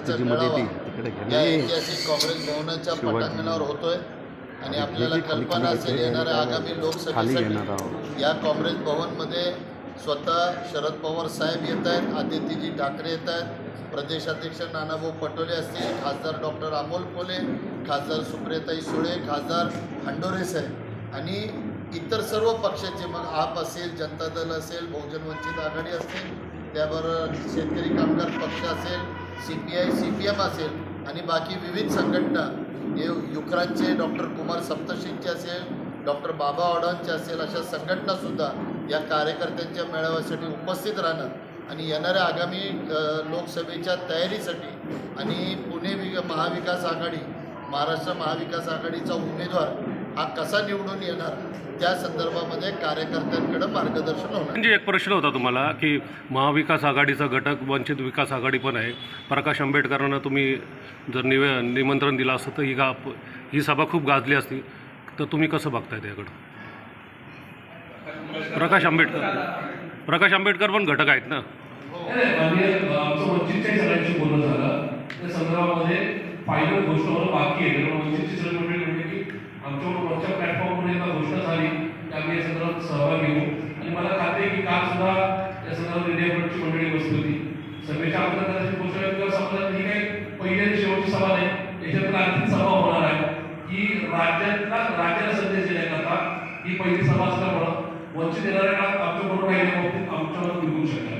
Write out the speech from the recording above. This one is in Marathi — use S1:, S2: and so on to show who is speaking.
S1: काँग्रेसचा मेळावा या ऐतिहासिक काँग्रेस भवनाच्या पटांगणावर होतोय आणि आपल्याला कल्पना असेल येणाऱ्या आगामी लोकसभेसाठी या काँग्रेस भवनमध्ये स्वतः शरद पवार साहेब येत आहेत आदित्यजी ठाकरे येत आहेत प्रदेशाध्यक्ष नानाभाऊ पटोले असतील खासदार डॉक्टर अमोल कोले खासदार सुप्रियाताई सुळे खासदार हंडोरे साहेब आणि इतर सर्व पक्षाचे मग आप असेल जनता दल असेल बहुजन वंचित आघाडी असेल त्याबरोबर शेतकरी कामगार पक्ष असेल C P I C P M असेल आणि बाकी विविध संघटना हे युक्रांचे डॉक्टर कुमार सप्तशींचे असेल डॉक्टर बाबा ऑडांचे असेल अशा संघटनासुद्धा या कार्यकर्त्यांच्या मेळाव्यासाठी उपस्थित राहणं आणि येणाऱ्या आगामी लोकसभेच्या तयारीसाठी आणि पुणे वि महाविकास आघाडी महाराष्ट्र महाविकास आघाडीचा उमेदवार हा कसा निवडून येणार? त्या संदर्भामध्ये कार्यकर्त्यांकडे मार्गदर्शन होणार.
S2: म्हणजे एक प्रश्न होता तुम्हाला की महाविकास आघाडीचा घटक वंचित विकास आघाडी पण आहे. प्रकाश आंबेडकरांना तुम्ही जर निवे निमंत्रण दिलं असतं तर ही गा ही सभा खूप गाजली असती. तर तुम्ही कसं बघताय त्याकडं? प्रकाश आंबेडकर. प्रकाश आंबेडकर पण घटक आहेत ना?
S3: फायनल गोष्ट होणं बाकी आहे. या संदर्भात सहभाग घेऊ आणि मला खात्री की काल सुद्धा या संदर्भात इंडिया मंडळी बसली होती. सभेच्या अगोदर कदाचित गोष्ट किंवा समाजात ही काही पहिली आणि शेवटची सभा नाही याच्यातून आणखी सभा होणार आहे. की राज्यातला राज्याला संदेश देण्याकरता ही पहिली सभा असल्यामुळं वंचित येणाऱ्या काळात आमच्याबरोबर राहिल्या बाबतीत आमच्यावर निघू शकणार